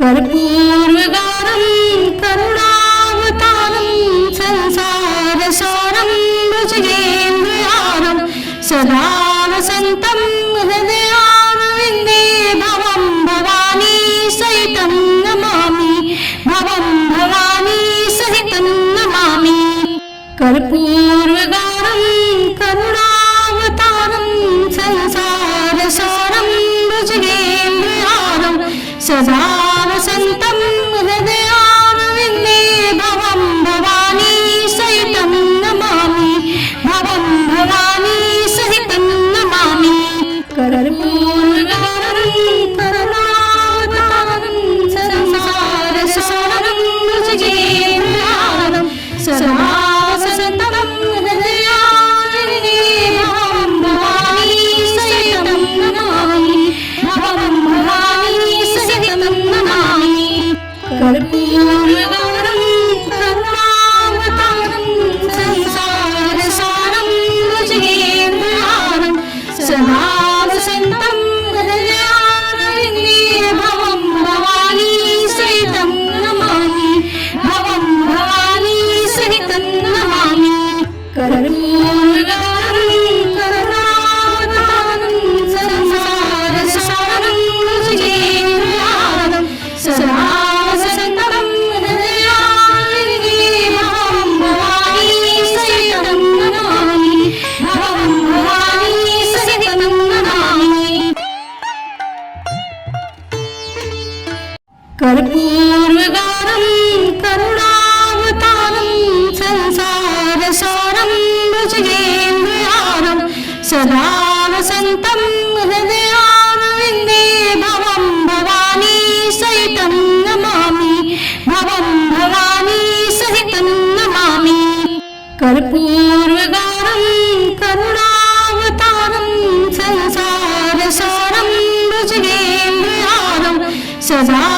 कर्पूर्वगानं करुणावतारं संसारसारं रुचिरेन्द्रियारं सदा वसन्तं हृदयारविन्दे भवं भवानी सहितं नमामि भवं भवानी सहितं नमामि। कर्पूर्वगानं करुणावतारं संसारसारं रुचिरेन्द्रियारं सदा भवं भवानी सहितं नमामि। भवं भवानी सहितं नमामि। कर Says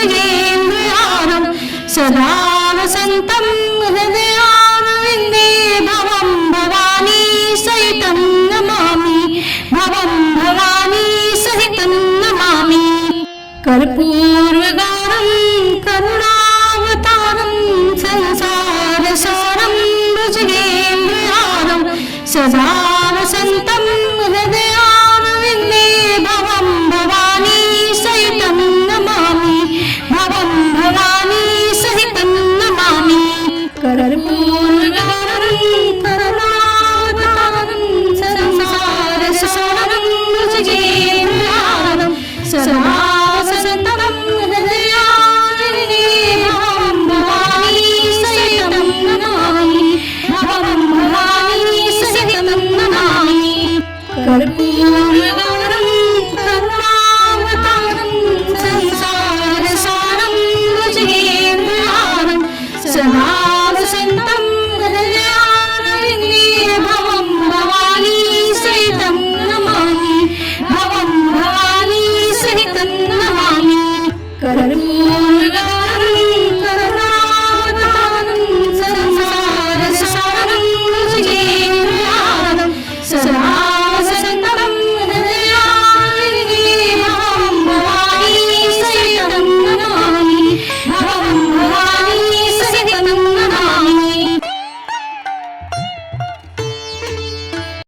न्द्रयार सदा वसन्तं सहितं नमामि भवं भवानी सहितं नमामि कर्पूर्वगानं करुणावतारं संसारसारं भुजगेन्द्रयारम् सदा